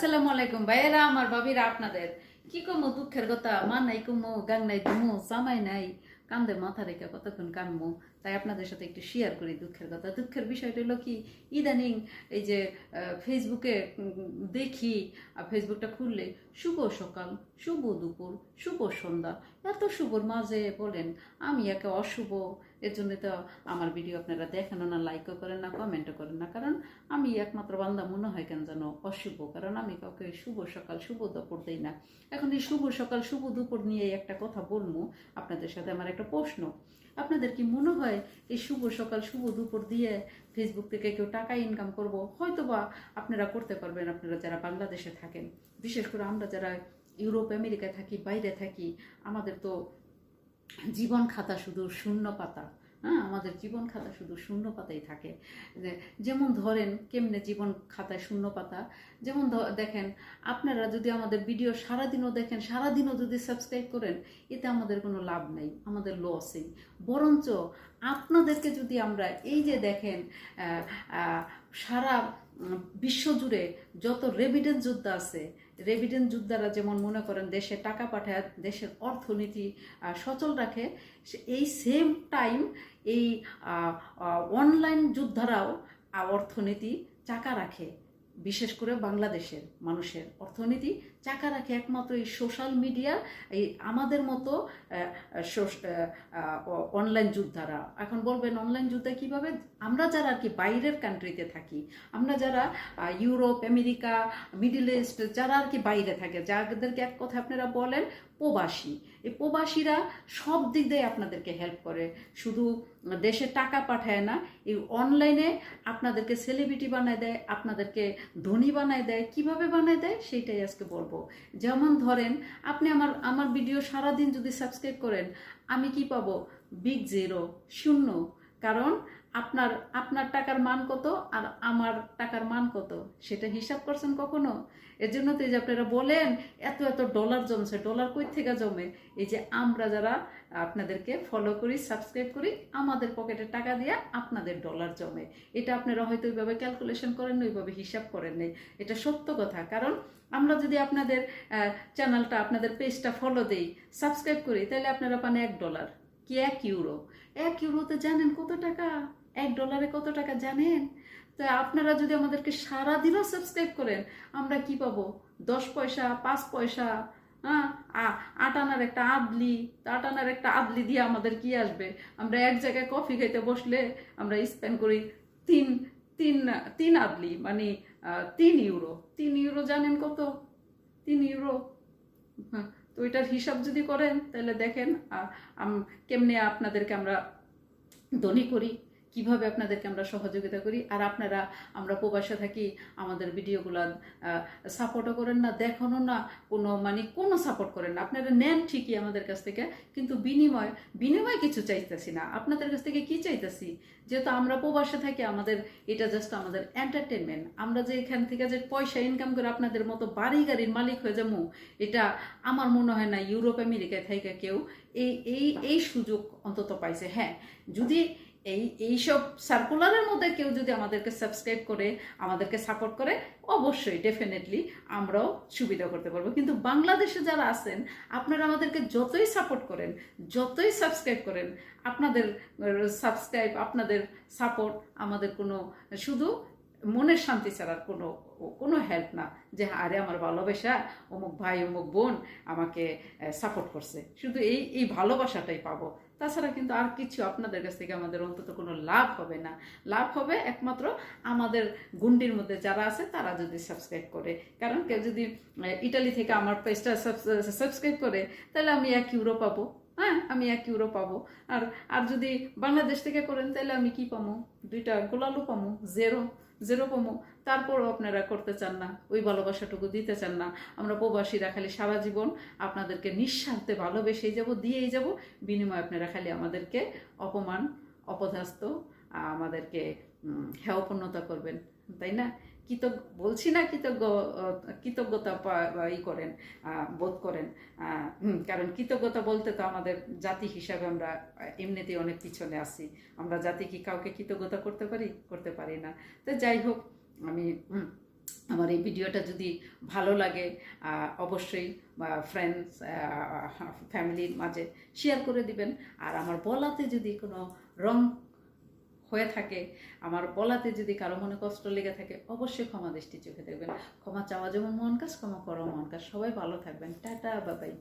আসসালামু আলাইকুম। ভাইয়েরা, আমার ভাবিরা আপনাদের। কি কমো দুঃখের কথা। মা নাই কমো, গাং নাই তুমো জামাই নাই। কান্দে মাথা রেখে কতক্ষণ কানমো তাই আপনাদের সাথে একটু শেয়ার করি দুঃখের কথা। দুঃখের বিষয়টা হলো কি, ইদানিং এই যে ফেসবুকে দেখি আর ফেসবুকটা খুললে, শুভ সকাল, শুভ দুপুর, শুভ সন্ধ্যা। এত শুভর মাঝে বলেন, আমি একে অশুভ এর জন্য তো আমার ভিডিও আপনারা দেখেন না লাইকও করেন না কমেন্টও করেন না। কারণ আমি একমাত্র বান্দা, মনে হয় কেন যেন অশুভ। কারণ আমি কাউকে শুভ সকাল, শুভ দুপুর দিই না। এখন এই শুভ সকাল, শুভ দুপুর নিয়ে একটা কথা বলব আপনাদের সাথে আমার একটা প্রশ্ন। আপনাদের কি মনে হয় এই শুভ সকাল, শুভ দুপুর দিয়ে ফেসবুক থেকে কেউ টাকা ইনকাম করব? হয়তো বা আপনারা করতে পারবেন, আপনারা যারা বাংলাদেশে থাকেন। বিশেষ করে আমরা যারা ইউরোপ, আমেরিকায় থাকি, বাইরে থাকি, আমাদের তো জীবন খাতা শুধু শূন্য পাতা হ্যাঁ? আমাদের জীবন খাতা শুধু শূন্য পাতাই থাকে। যেমন ধরেন কেমনে জীবন খাতায় শূন্য পাতা, যেমন দেখেন আপনারা যদি আমাদের ভিডিও সারাদিনও দেখেন, সারাদিনও যদি সাবস্ক্রাইব করেন, এতে আমাদের কোনো লাভ নেই, আমাদের লসই বরঞ্চ আপনাদেরকে যদি আমরা এই যে দেখেন সারা বিশ্বজুড়ে যত রেভিডেন্স যোদ্ধা আছে রেভিডেন্স যোদ্ধারা যেমন মনে করেন দেশে টাকা পাঠায়, দেশের অর্থনীতি সচল রাখে এই সেম টাইম এই অনলাইন যোদ্ধারাও অর্থনীতি চাকা রাখে। বিশেষ করে বাংলাদেশের মানুষের অর্থনীতি চাকা রাখে। একমাত্র এই সোশ্যাল মিডিয়া এই আমাদের মতো অনলাইন যোদ্ধারা এখন বলবেন অনলাইন যুদ্ধে কীভাবে? আমরা যারা আর কি বাইরের কান্ট্রিতে থাকি, আমরা যারা ইউরোপ আমেরিকা মিডিল ইস্ট যারা আর কি বাইরে থাকে, যাদেরকে এক কথা আপনারা বলেন প্রবাসী। এই প্রবাসীরা সব দিক দিয়ে আপনাদেরকে হেল্প করে। শুধু দেশে টাকা পাঠায় না, এই অনলাইনে আপনাদেরকে সেলিব্রিটি বানায় দেয়, আপনাদেরকে ধনী বানায় দেয়। কীভাবে বানায় দেয়? সেইটাই আজকে বলব। যেমন ধরেন, আপনি আমার আমার ভিডিও সারাদিন যদি সাবস্ক্রাইব করেন, আমি কি পাবো? বিগ জিরো শূন্য। কারণ আপনার আপনার টাকার মান কত আর আমার টাকার মান কত? সেটা হিসাব করছেন কখনো? এর জন্য তো এই যে আপনারা বলেন, এত এত ডলার জমছে ডলার কই থেকে জমে? এই যে আমরা যারা আপনাদেরকে ফলো করি সাবস্ক্রাইব করি, আমাদের পকেটে টাকা দিয়ে আপনাদের ডলার জমে। এটা আপনারা হয়তো ওইভাবে ক্যালকুলেশন করেন না ওইভাবে হিসাব করেন নাই। এটা সত্য কথা। কারণ আমরা যদি আপনাদের চ্যানেলটা আপনাদের পেজটা ফলো দেই সাবস্ক্রাইব করি, তাহলে আপনারা পান এক ডলার কি এক ইউরো এক ইউরোতে জানেন কত টাকা? এক ডলারে কত টাকা জানেন? তো আপনারা যদি আমাদেরকে সারাদিনও সাবস্ক্রাইব করেন আমরা কি পাবো? দশ পয়সা পাঁচ পয়সা হ্যাঁ? আ- আট আনার একটা আদলি তা আট আনার একটা আদলি দিয়ে আমাদের কি আসবে? আমরা এক জায়গায় কফি খাইতে বসলে আমরা স্পেন্ড করি তিন তিন তিন আদলি মানে তিন ইউরো তিন ইউরো জানেন কত? তিন ইউরো হ্যাঁ, তো এটার হিসাব যদি করেন তাহলে দেখেন কেমনে আপনাদেরকে আমরা ধনী করি। কীভাবে আপনাদেরকে আমরা সহযোগিতা করি, আর আপনারা আমরা প্রবাসে থাকি, আমাদের ভিডিওগুলো সাপোর্টও করেন না, দেখানো না, কোনো মানে কোনো সাপোর্ট করেন না। আপনারা নেন ঠিকই আমাদের কাছ থেকে, কিন্তু বিনিময় বিনিময় কিছু চাইতেছি না। আপনাদের কাছ থেকে কি চাইতেছি? যেহেতু আমরা প্রবাসে থাকি, আমাদের এটা জাস্ট আমাদের এন্টারটেনমেন্ট আমরা যে এখান থেকে যে পয়সা ইনকাম করে আপনাদের মতো বাড়ি গাড়ির মালিক হয়ে যাব, এটা আমার মনে হয় না ইউরোপ, আমেরিকায় থেকে কেউ এই এই এই সুযোগ অন্তত পাইছে। হ্যাঁ যদি এই, এইসব সার্কুলারের মধ্যে কেউ যদি আমাদেরকে সাবস্ক্রাইব করে, আমাদেরকে সাপোর্ট করে, অবশ্যই ডেফিনেটলি আমরাও সুবিধা করতে পারব। কিন্তু বাংলাদেশে যারা আছেন, আপনারা আমাদেরকে যতই সাপোর্ট করেন, যতই সাবস্ক্রাইব করেন, আপনাদের সাবস্ক্রাইব আপনাদের সাপোর্ট আমাদের কোনো শুধু মনের শান্তি ছাড়ার কোনো কোনো হেল্প না। যে আরে আমার ভালোবাসা, অমুক ভাই, অমুক বোন আমাকে সাপোর্ট করছে। শুধু এই এই ভালোবাসাটাই পাবো। তাছাড়া কিন্তু আর কিছু আপনাদের কাছ থেকে আমাদের অন্তত কোনো লাভ হবে না। লাভ হবে একমাত্র আমাদের গুন্ডির মধ্যে যারা আছে, তারা যদি সাবস্ক্রাইব করে। কারণ কেউ যদি ইটালি থেকে আমার পেজটা সাবস্ক্রাইব করে, তাহলে আমি এক ইউরো পাবো। হ্যাঁ আমি এক ইউরো পাবো। আর আর যদি বাংলাদেশ থেকে করেন, তাহলে আমি কি পাবো দুইটা গোলালু পাবো জেরো পাবো তারপরও আপনারা করতে চান না, ওই ভালোবাসাটুকু দিতে চান না। আমরা প্রবাসীরা খালি সারা জীবন আপনাদেরকে নিঃস্বার্থে ভালোবেসেই যাব, দিয়েই যাব। বিনিময়ে আপনারা খালি আমাদেরকে অপমান অপধাস্ত আমাদেরকে হেয়পূর্ণতা করবেন, তাই না? কৃতজ্ঞ, বলছি না কৃতজ্ঞ কৃতজ্ঞতা ই করেন বোধ করেন কারণ কৃতজ্ঞতা বলতে তো আমাদের জাতি হিসাবে আমরা এমনিতেই অনেক পিছনে আছি। আমরা জাতি কি কাউকে কৃতজ্ঞতা করতে পারি? করতে পারি না। তো যাই হোক, আমি আমার এই ভিডিওটা যদি ভালো লাগে অবশ্যই ফ্রেন্ডস ফ্যামিলির মাঝে শেয়ার করে দিবেন। আর আমার বলাতে যদি কোনো রং হয়ে থাকে। আমার বলাতে যদি কারও মনে কষ্ট লেগে থাকে, অবশ্যই ক্ষমা দৃষ্টি চোখে দেখবেন। ক্ষমা চাওয়া যেমন মন কাজ, ক্ষমা করো মন কাজ। সবাই ভালো থাকবেন। টাটা, বাবাই।